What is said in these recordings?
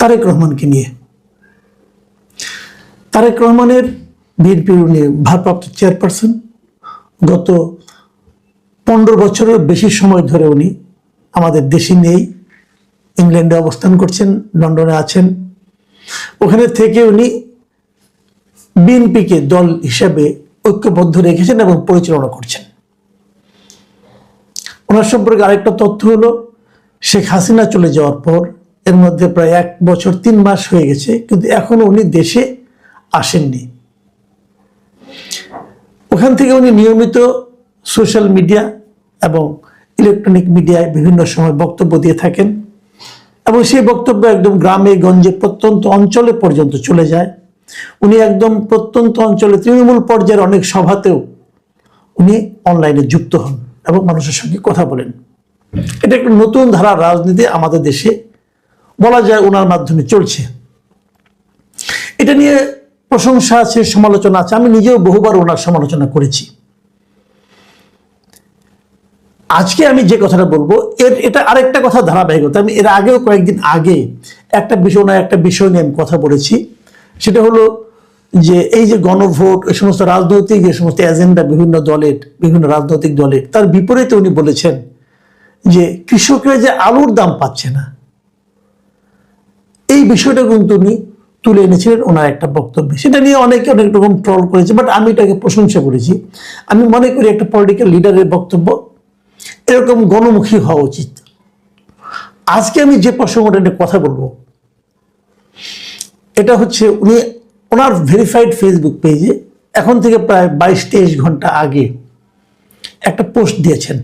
তারেক রহমানকে নিয়ে। তারেক রহমানের বিএনপির উনি ভারপ্রাপ্ত চেয়ারপারসন, গত পনেরো বছরের বেশি সময় ধরে উনি আমাদের দেশে নেই, ইংল্যান্ডে অবস্থান করছেন, লন্ডনে আছেন। ওখানে থেকে উনি বিএনপিকে দল হিসেবে ঐক্যবদ্ধ রেখেছেন এবং পরিচালনা করছেন। ওনার সম্পর্কে আরেকটা তথ্য হলো, শেখ হাসিনা চলে যাওয়ার পর এর মধ্যে প্রায় এক বছর তিন মাস হয়ে গেছে, কিন্তু এখনও উনি দেশে আসেননি। ওখান থেকে উনি নিয়মিত সোশ্যাল মিডিয়া এবং ইলেকট্রনিক মিডিয়ায় বিভিন্ন সময় বক্তব্য দিয়ে থাকেন এবং সেই বক্তব্য একদম গ্রামে, গঞ্জে, প্রত্যন্ত অঞ্চলে পর্যন্ত চলে যায়। উনি একদম প্রত্যন্ত অঞ্চলে, তৃণমূল পর্যায়ের অনেক সভাতেও উনি অনলাইনে যুক্ত হন এবং মানুষের সঙ্গে কথা বলেন। এটা একটা নতুন ধারার রাজনীতি আমাদের দেশে বলা যায় ওনার মাধ্যমে চলছে। এটা নিয়ে প্রশংসা আছে, সমালোচনা আছে, আমি নিজেও বহুবার ওনার সমালোচনা করেছি। আজকে আমি যে কথাটা বলব, এর এটা আরেকটা কথা ধারাবাহিকতা, আমি এর আগেও কয়েকদিন আগে একটা বিষয় না একটা বিষয় নিয়ে আমি কথা বলেছি। সেটা হলো যে এই যে গণভোট এই সমস্ত রাজনৈতিক এই সমস্ত এজেন্ডা বিভিন্ন দলের, বিভিন্ন রাজনৈতিক দলের, তার বিপরীতে উনি বলেছেন যে কৃষকরা যে আলুর দাম পাচ্ছে না এই বিষয়টা কিন্তু উনি তুলে এনেছিলেন ওনার একটা বক্তব্য। সেটা নিয়ে অনেকে অনেক রকম ট্রল করেছে বাট আমি এটাকে প্রশংসা করেছি। আমি মনে করি একটা পলিটিক্যাল লিডারের বক্তব্য এরকম গণমুখী হওয়া উচিত। আজকে আমি যে প্রসঙ্গটা নিয়ে কথা বলব, এটা হচ্ছে উনি ওনার ভেরিফাইড ফেসবুক পেজে এখন থেকে প্রায় বাইশ তেইশ ঘণ্টা আগে একটা পোস্ট দিয়েছেন।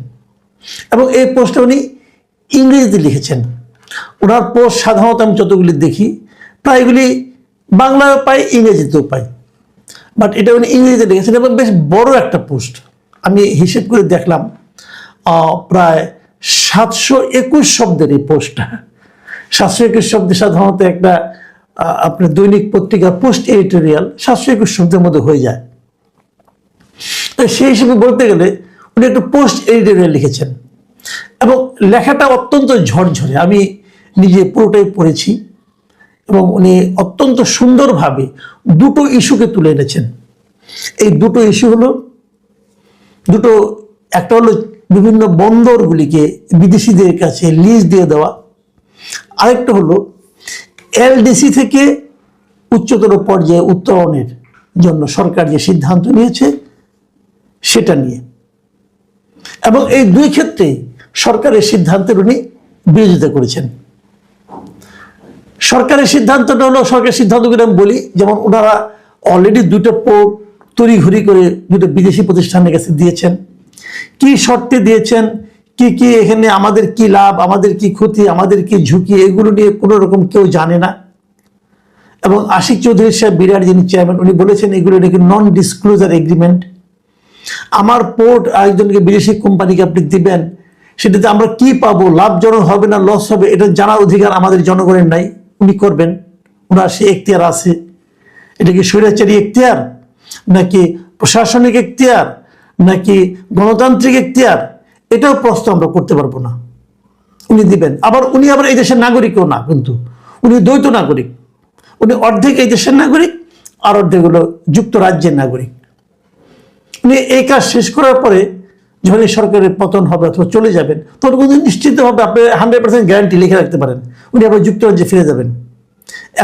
এবং এই পোস্টটা উনি ইংরেজিতে লিখেছেন। ওনার পোস্ট সাধারণত আমি যতগুলি দেখি, প্রায়গুলি বাংলায় পাই, ইংরেজিতেও পাই। বাট এটা উনি ইংরেজিতে লিখেছেন এবং বেশ বড় একটা পোস্ট। আমি হিসেব করে দেখলাম প্রায় সাতশো একুশ শব্দের এই পোস্টটা। সাতশো একুশ শব্দে সাধারণত একটা আপনার দৈনিক পত্রিকা পোস্ট এডিটোরিয়াল সাতশো একুশ শব্দের মধ্যে হয়ে যায়। তো সেই হিসেবে বলতে গেলে উনি একটা পোস্ট এডিটোরিয়াল লিখেছেন। এবং লেখাটা অত্যন্ত ঝরঝরে। আমি নিজে পুরোটাই পড়েছি এবং উনি অত্যন্ত সুন্দরভাবে দুটো ইস্যুকে তুলে এনেছেন। এই দুটো ইস্যু হলো, দুটো, একটা হলো বিভিন্ন বন্দরগুলিকে বিদেশিদের কাছে লিজ দিয়ে দেওয়া, আরেকটা হলো এলডিসি থেকে উচ্চতর পর্যায়ে উত্তরণের জন্য সরকার যে সিদ্ধান্ত নিয়েছে, সেটা নিয়ে। এবং এই দুই ক্ষেত্রে সরকারের সিদ্ধান্তের উনি বিরোধিতা করেছেন। সরকারের সিদ্ধান্তটা হলো, সরকারের সিদ্ধান্তগুলো আমি বলি, যেমন ওনারা অলরেডি দুটো পোর্ট তড়িঘড়ি করে দুটো বিদেশি প্রতিষ্ঠানের কাছে দিয়েছেন। কি শর্তে দিয়েছেন? কি কি এখানে আমাদের কি লাভ, আমাদের কি ক্ষতি, আমাদের কি ঝুঁকি, এগুলো নিয়ে কোনো রকম কেউ জানে না। এবং আশিক চৌধুরী সাহেব, বিরাট যিনি চেয়ারম্যান উনি বলেছেন এগুলো নাকি নন ডিসক্লোজার এগ্রিমেন্ট আমার পোর্ট আরেকজনকে বিদেশি কোম্পানিকে আপনি দিবেন, সেটাতে আমরা কি পাবো? লাভজনক হবে না লস হবে, এটা জানার অধিকার আমাদের জনগণের নাই। উনি করবেন? ওনার সে এখতিয়ার আছে। এটা কি স্বৈরাচারী এখতিয়ার? নাকি প্রশাসনিক এখতিয়ার? নাকি গণতান্ত্রিক এখতিয়ার? এটাও প্রশ্ন আমরা করতে পারব না। উনি দিবেন। আবার উনি আবার এই দেশের নাগরিকও না কিন্তু। উনি দ্বৈত নাগরিক। উনি অর্ধেক এই দেশের নাগরিক আর অর্ধেক হলো যুক্তরাজ্যের নাগরিক। উনি এই কাজ শেষ করার পরে যখন এই সরকারের পতন হবে অথবা চলে যাবেন তখন কিন্তু নিশ্চিতভাবে আপনি হান্ড্রেড পার্সেন্ট গ্যারান্টি লিখে রাখতে পারেন। উনি আবার যুক্তরাজ্যে ফিরে যাবেন।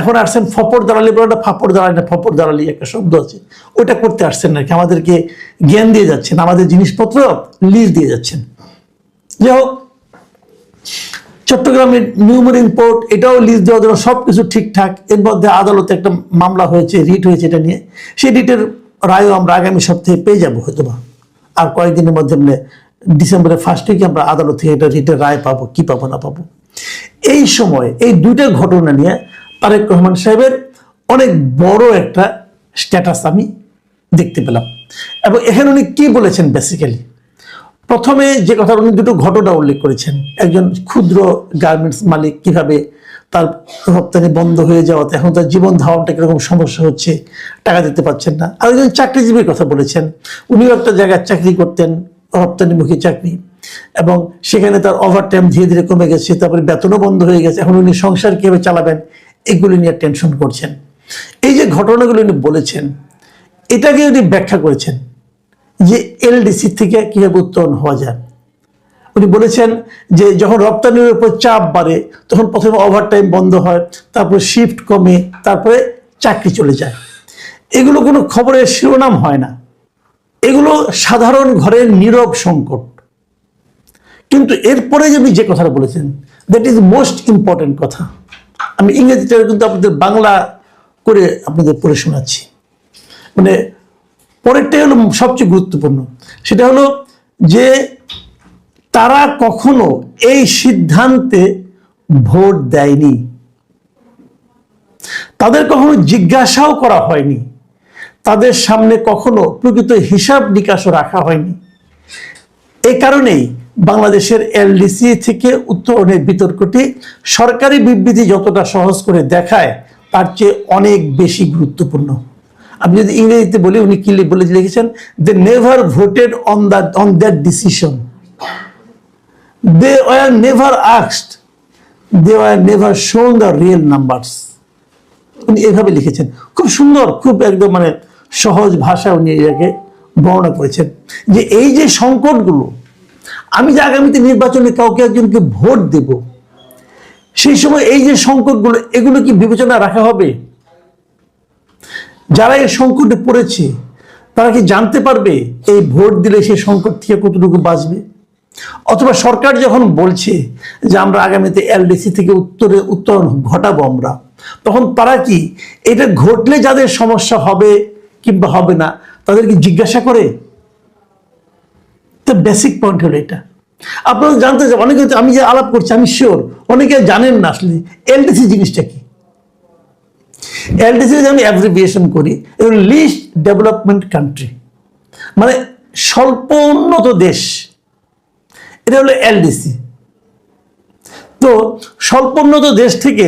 এখন আসছেন ফপর দালালি বলে ফাপড় দালালি না ফপর দালালি একটা শব্দ আছে। ওইটা করতে আসছেন নাকি আমাদেরকে জ্ঞান দিয়ে যাচ্ছেন, আমাদের জিনিসপত্র লিজ দিয়ে যাচ্ছেন। যাই হোক, চট্টগ্রামের নিউমরিন পোর্ট এটাও লিজ দেওয়ার জন্য সব কিছু ঠিকঠাক। এর মধ্যে আদালতে একটা মামলা হয়েছে, রিট হয়েছে এটা নিয়ে। সেই রিটের রায়ও আমরা আগামী সপ্তাহে পেয়ে যাব হয়তো বা আর কয়েকদিনের মধ্যে ডিসেম্বরের ফার্স্ট উইকে আমরা আদালত থেকে এটা রিটের রায় পাবো, কি পাবো না পাবো। এই সময়, এই দুইটা ঘটনা নিয়ে তারেক রহমান সাহেবের অনেক বড় একটা স্ট্যাটাস আমি দেখতে পেলাম। এবং এখানে উনি কি বলেছেন বেসিক্যালি প্রথমে যে কথা উনি দুটো ঘটনা উল্লেখ করেছেন, একজন ক্ষুদ্র গার্মেন্টস মালিক কীভাবে তার রপ্তানি বন্ধ হয়ে যাওয়াতে এখন তার জীবন ধারণটা কীরকম সমস্যা হচ্ছে, টাকা দিতে পারছেন না। আর একজন চাকরিজীবীর কথা বলেছেন, উনিও একটা জায়গায় চাকরি করতেন রপ্তানিমুখী চাকরি, এবং সেখানে তার ওভার টাইম ধীরে ধীরে কমে গেছে, তারপরে বেতনও বন্ধ হয়ে গেছে। এখন উনি সংসার কীভাবে চালাবেন, এগুলি নিয়ে টেনশন করছেন। এই যে ঘটনাগুলো উনি বলেছেন, এটাকে উনি ব্যাখ্যা করেছেন যে এলডিসি থেকে কীভাবে উত্তরণ হওয়া যায়। উনি বলেছেন যে যখন রপ্তানির উপর চাপ বাড়ে, তখন প্রথমে ওভারটাইম বন্ধ হয়, তারপর শিফট কমে, তারপরে চাকরি চলে যায়। এগুলো কোনো খবরের শিরোনাম হয় না। এগুলো সাধারণ ঘরের নীরব সংকট। কিন্তু এরপরে যে আপনি যে কথাটা বলেছেন দ্যাট ইজ মোস্ট ইম্পর্টেন্ট কথা। আমি ইংরেজিটা কিন্তু আপনাদের বাংলা করে আপনাদের পড়ে শোনাচ্ছি। মানে পরেরটাই হলো সবচেয়ে গুরুত্বপূর্ণ। সেটা হলো যে তারা কখনো এই সিদ্ধান্তে ভোট দেয়নি। তাদের কখনো জিজ্ঞাসাও করা হয়নি। তাদের সামনে কখনো প্রকৃত হিসাব নিকাশও রাখা হয়নি। এই কারণেই বাংলাদেশের এলডিসি থেকে উত্তরণের বিতর্কটি সরকারি বিবৃতি যতটা সহজ করে দেখায়, তার চেয়ে অনেক বেশি গুরুত্বপূর্ণ। আমি যদি ইংরেজিতে বলি, উনি কি বলে লিখেছেন? They never voted on the on that decision they were never আক্সড they were never shown the real numbers উনি এভাবে লিখেছেন। খুব সুন্দর, খুব একদম মানে সহজ ভাষা উনি এটাকে বর্ণনা করেছেন যে এই যে সংকটগুলো, আমি যে আগামীতে নির্বাচনে কাউকে একজনকে ভোট দেব, সেই সময় এই যে সংকটগুলো, এগুলো কি বিবেচনা রাখা হবে? যারা এই সংকটে পড়েছে, তারা কি জানতে পারবে এই ভোট দিলে সেই সংকট থেকে কতটুকু বাঁচবে? অথবা সরকার যখন বলছে যে আমরা আগামীতে এলডিসি থেকে উত্তরে উত্তরণ ঘটাবো আমরা, তখন তারা কি এটা ঘটলে যাদের সমস্যা হবে কিংবা হবে না তাদের কি জিজ্ঞাসা করে? তো বেসিক পয়েন্ট হলো এটা। আপনারা জানতে চান, অনেকে আমি যে আলাপ করছি, আমি শিওর অনেকে জানেন না আসলে এলডিসি জিনিসটা কি। এলডিসি আমি অ্যাব্রিভিয়েশন করি লিস্ট ডেভেলপমেন্ট কান্ট্রি মানে স্বল্প উন্নত দেশ। এটা হলো এলডিসি। তো স্বল্পোন্নত দেশ থেকে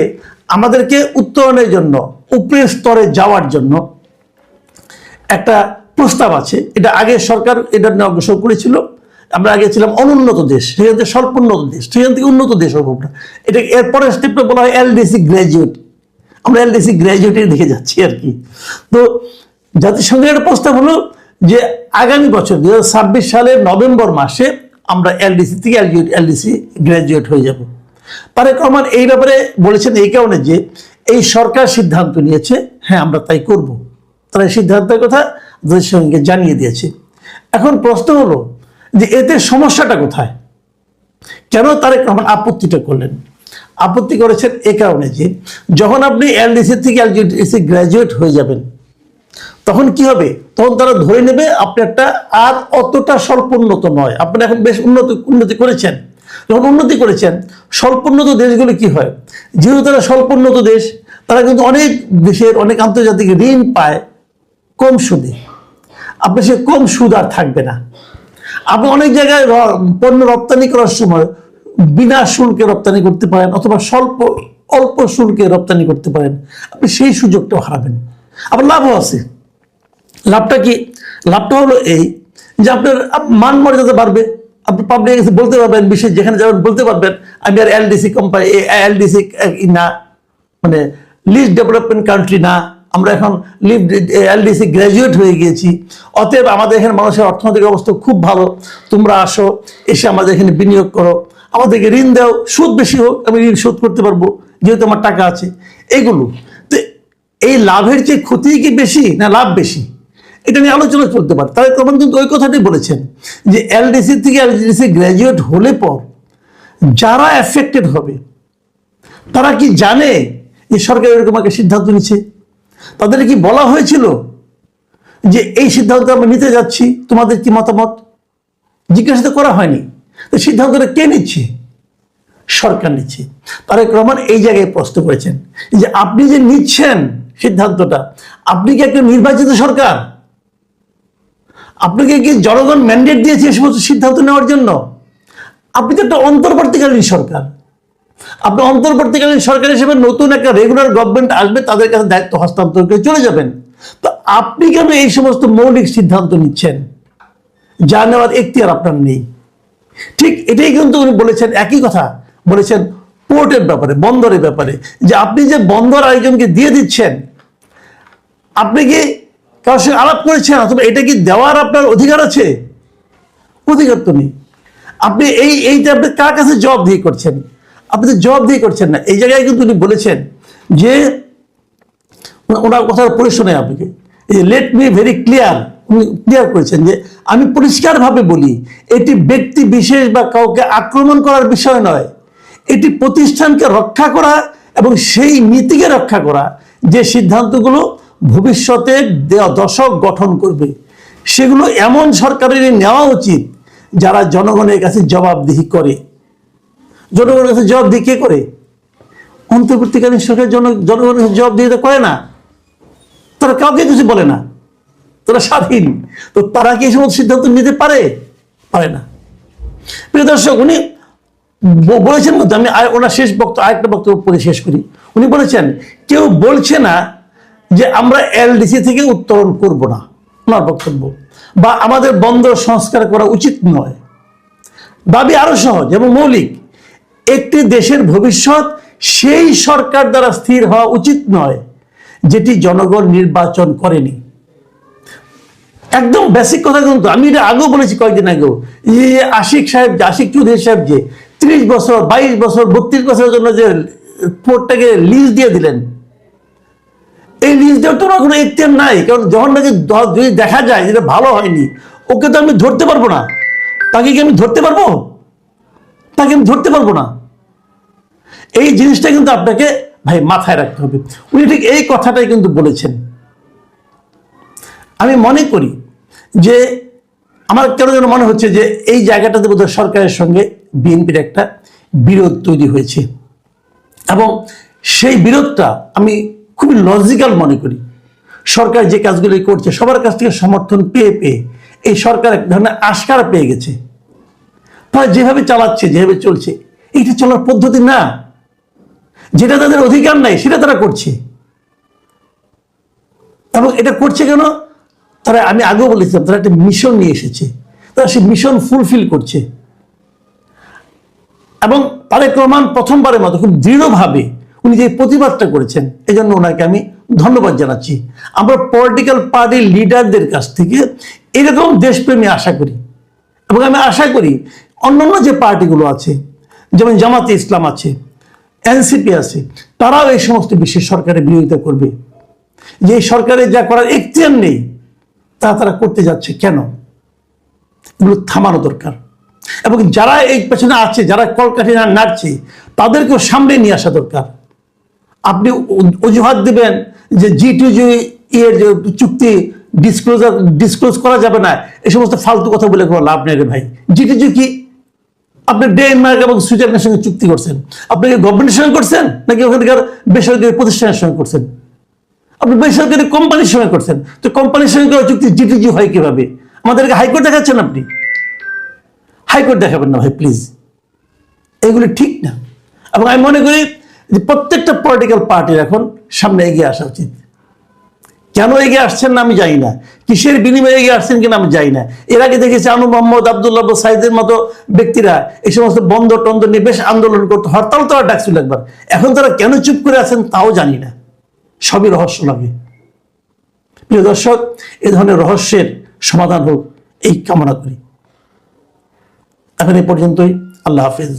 আমাদেরকে উত্তরণের জন্য, উপরের স্তরে যাওয়ার জন্য একটা প্রস্তাব আছে। এটা আগে সরকার এটা নিয়ে অগ্রসর করেছিল। আমরা আগে ছিলাম অনুন্নত দেশ, সেখান থেকে স্বল্পোন্নত দেশ, সেখান থেকে উন্নত দেশ হব আমরা। এটা এরপরে স্টেপটা বলা হয় এলডিসি গ্র্যাজুয়েট আমরা এলডিসি গ্র্যাজুয়েটের দিকে যাচ্ছি আর কি। তো জাতিসংঘের একটা প্রস্তাব হলো যে আগামী বছর দু সালের নভেম্বর মাসে আমরা এলডিসি থেকে এলডিসি গ্র্যাজুয়েট হয়ে যাব। তারেক রহমান এই ব্যাপারে বলেছেন এই কারণে যে এই সরকার সিদ্ধান্ত নিয়েছে হ্যাঁ আমরা তাই করব। তারা এই সিদ্ধান্তের কথা জাতিসংঘকে জানিয়ে দিয়েছে। এখন প্রশ্ন হলো যে এতে সমস্যাটা কোথায়? কেন তারেক রহমান আপত্তিটা করলেন? আপত্তি করেছেন এ কারণে যে যখন আপনি এলডিসি থেকে এলডিসি গ্র্যাজুয়েট হয়ে যাবেন, তখন কি হবে? তখন তারা ধরে নেবে আপনি একটা আর অতটা স্বল্পোন্নত নয়। আপনি এখন বেশ উন্নত, উন্নতি করেছেন। যখন উন্নতি করেছেন, স্বল্পোন্নত দেশগুলো কি হয়? যেহেতু তারা স্বল্পোন্নত দেশ, তারা কিন্তু অনেক দেশের, অনেক আন্তর্জাতিক ঋণ পায় কম সুদে। আপনি সে কম সুদ আর থাকবে না। আপনি অনেক জায়গায় পণ্য রপ্তানি করার সময় বিনা শুল্কে রপ্তানি করতে পারেন অথবা স্বল্প, অল্প শুল্কে রপ্তানি করতে পারেন। আপনি সেই সুযোগটাও হারাবেন। আবার লাভও আছে। লাভটা কি? লাভটা হলো এই যে আপনার আপ- মান মর্যাদা বাড়বে। আপনি পাবলিক বলতে পারবেন, বিশেষ যেখানে যাবেন বলতে পারবেন, আমি আর এলডিসি কোম্পানি এলডিসি না। মানে লিস্ট ডেভেলপমেন্ট কান্ট্রি না। আমরা এখন লিভ এলডিসি গ্র্যাজুয়েট হয়ে গিয়েছি। অতএব আমাদের এখানে মানুষের অর্থনৈতিক অবস্থা খুব ভালো। তোমরা আসো, এসে আমাদের এখানে বিনিয়োগ করো। আমাদেরকে ঋণ দাও, সুদ বেশি হোক, আমি ঋণ শোধ করতে পারব, যেহেতু আমার টাকা আছে। এগুলো, তো এই লাভের চেয়ে ক্ষতি কি বেশি না লাভ বেশি? এটা নিয়ে আলোচনা চলতে পারে। তাহলে তখন কিন্তু ওই কথাটাই বলেছেন যে এলডিসি থেকে এলডিসি গ্র্যাজুয়েট হলে পর যারা এফেক্টেড হবে, তারা কি জানে যে সরকার এরকম একটা সিদ্ধান্ত নিচ্ছে? তাদের কি বলা হয়েছিল যে এই সিদ্ধান্ত আমরা নিতে যাচ্ছি? তোমাদের কি মতামত? জিজ্ঞাসা করা হয়নি। তো সিদ্ধান্তটা কে নিচ্ছে? সরকার নিচ্ছে। তারেক রহমান এই জায়গায় প্রশ্ন করেছেন যে আপনি যে নিচ্ছেন সিদ্ধান্তটা, আপনি কি একটা নির্বাচিত সরকার? আপনাকে কি জনগণ ম্যান্ডেট দিয়েছে এই সমস্ত সিদ্ধান্ত নেওয়ার জন্য? আপনি তো একটা অন্তর্বর্তীকালীন সরকার। আপনি অন্তর্বর্তীকালীন সরকার হিসেবে নতুন একটা রেগুলার গভর্নমেন্ট আসবে, তাদের কাছে দায়িত্ব হস্তান্তর করে চলে যাবেন। তো আপনি কেন এই সমস্ত মৌলিক সিদ্ধান্ত নিচ্ছেন? যা নেওয়ার এখতিয়ার আপনার নেই। ঠিক এটাই কিন্তু উনি বলেছেন, একই কথা বলেছেন পোর্টের ব্যাপারে, বন্দরের ব্যাপারে। যে আপনি যে বন্দর আয়োজনকে দিয়ে দিচ্ছেন, আপনি কি কারোর সঙ্গে আলাপ করেছেন অথবা এটা কি দেওয়ার আপনার অধিকার আছে? অধিকার তো নেই। আপনি এই, এইটা আপনি কার কাছে জবাব দিয়ে করছেন? আপনি তো জবাব দিয়ে করছেন না। এই জায়গায় কিন্তু উনি বলেছেন যে, ওনার কথা পড়ে আপনাকে। এই লেট মি ভেরি ক্লিয়ার উনি ক্লিয়ার করেছেন যে, আমি পরিষ্কারভাবে বলি, এটি ব্যক্তি বিশেষ বা কাউকে আক্রমণ করার বিষয় নয়। এটি প্রতিষ্ঠানকে রক্ষা করা এবং সেই নীতিকে রক্ষা করা যে সিদ্ধান্তগুলো ভবিষ্যতে দশক গঠন করবে। সেগুলো এমন সরকারের নেওয়া উচিত, যারা জনগণের কাছে জবাবদিহি করে। জনগণের কাছে জবাবদিহি কে করে? অন্তর্বর্তীকালীন সরকার জন, জনগণের কাছে জবাবদিহিতা করে না। তারা কাউকে কিছু বলে না। তারা স্বাধীন। তো তারা কি এই সমস্ত সিদ্ধান্ত নিতে পারে? পারে না। প্রিয় দর্শক, উনি বলেছেন মধ্যে আমি ওনার শেষ বক্তব্য আরেকটা বক্তব্য পরে শেষ করি। উনি বলেছেন, কেউ বলছে না যে আমরা এলডিসি থেকে উত্তরণ করব না ওনার বক্তব্য। বা আমাদের বন্দর সংস্কার করা উচিত নয়। দাবি আরও সহজ এবং মৌলিক, একটি দেশের ভবিষ্যৎ সেই সরকার দ্বারা স্থির হওয়া উচিত নয়, যেটি জনগণ নির্বাচন করেনি। একদম বেসিক কথা কিন্তু, আমি এটা আগেও বলেছি কয়েকদিন আগেও, যে আশিক সাহেব যে, আশিক চৌধুরী সাহেব যে, ত্রিশ বছর, বাইশ বছর, বত্রিশ বছরের জন্য যে পোর্টটাকে লিজ দিয়ে দিলেন এই লিজ দেওয়ার তো কোনো এখতিয়ার নাই। কারণ যখন নাকি যদি দেখা যায়, যেটা ভালো হয়নি, ওকে তো আমি ধরতে পারব না। তাকে কি আমি ধরতে পারব? তাকে আমি ধরতে পারব না। এই জিনিসটা কিন্তু আপনাকে, ভাই, মাথায় রাখতে হবে। উনি ঠিক এই কথাটাই কিন্তু বলেছেন। আমি মনে করি যে, আমার কেন যেন মনে হচ্ছে যে, এই জায়গাটাতে বোধহয় সরকারের সঙ্গে বিএনপির একটা বিরোধ তৈরি হয়েছে। এবং সেই বিরোধটা আমি খুবই লজিক্যাল মনে করি। সরকার যে কাজগুলি করছে, সবার কাছ থেকে সমর্থন পেয়ে পেয়ে এই সরকার এক ধরনের আস্কার পেয়ে গেছে। তারা যেভাবে চালাচ্ছে, যেভাবে চলছে এইটা চলার পদ্ধতি না। যেটা তাদের অধিকার নাই, সেটা তারা করছে। এবং এটা করছে কেন? তারা, আমি আগেও বলেছিলাম, তারা একটা মিশন নিয়ে এসেছে। তারা সেই মিশন ফুলফিল করছে। এবং তারেক রহমান প্রথমবারের মতো খুব দৃঢ়ভাবে উনি যে প্রতিবাদটা করেছেন এই জন্য ওনাকে আমি ধন্যবাদ জানাচ্ছি। আমরা পলিটিক্যাল পার্টির লিডারদের কাছ থেকে এরকম দেশপ্রেমী আশা করি। এবং আমি আশা করি অন্যান্য যে পার্টিগুলো আছে, যেমন জামাতে ইসলাম আছে, এনসিপি আছে, তারাও এই সমস্ত বিষয়ে সরকারের বিরোধিতা করবে। যে সরকারের যা করার এখতিয়ার নেই, তা তারা করতে যাচ্ছে কেন? এগুলো থামানো দরকার। এবং যারা এই পেছনে আছে, যারা কলকাঠি নাড়ছে, তাদেরকেও সামনে নিয়ে আসা দরকার। আপনি অজুহাত দিবেন যে জি টু জি এর যে চুক্তি ডিসক্লোজার ডিসক্লোজ করা যাবে না। এই সমস্ত ফালতু কথা বলে কোনো লাভ নেই রে ভাই। জি টু জি কি আপনি ডেনমার্ক এবং সুইজারল্যান্ডের সঙ্গে চুক্তি করছেন? আপনি কি গভর্নমেন্টের সঙ্গে করছেন? নাকি ওখানকার বেসরকারি প্রতিষ্ঠানের সঙ্গে করছেন? আপনি বেসরকারি কোম্পানির সঙ্গে করছেন। তো কোম্পানির সঙ্গে করা চুক্তি জিটিজি হয় কীভাবে? আমাদেরকে হাইকোর্ট দেখাচ্ছেন আপনি? হাইকোর্ট দেখাবেন না ভাই প্লিজ এগুলি ঠিক না। এবং আমি মনে করি যে প্রত্যেকটা পলিটিক্যাল পার্টির এখন সামনে এগিয়ে আসা উচিত। কেন এগিয়ে আসছেন না আমি জানি না। কিসের বিনিময়ে এগিয়ে আসছেন কিনা আমি জানি না। এর আগে দেখেছি আনু মোহাম্মদ আবদুল্লাহ সাইদের মতো ব্যক্তিরা এই সমস্ত বন্ধ টন্ধ নিয়ে বেশ আন্দোলন করতো, হরতাল তারা ডাকছিল একবার। এখন তারা কেন চুপ করে আছেন তাও জানি না। সবই রহস্য লাগে। প্রিয় দর্শক, এ ধরনের রহস্যের সমাধান হোক, এই কামনা করি। এখন এই পর্যন্তই। আল্লাহ হাফিজ।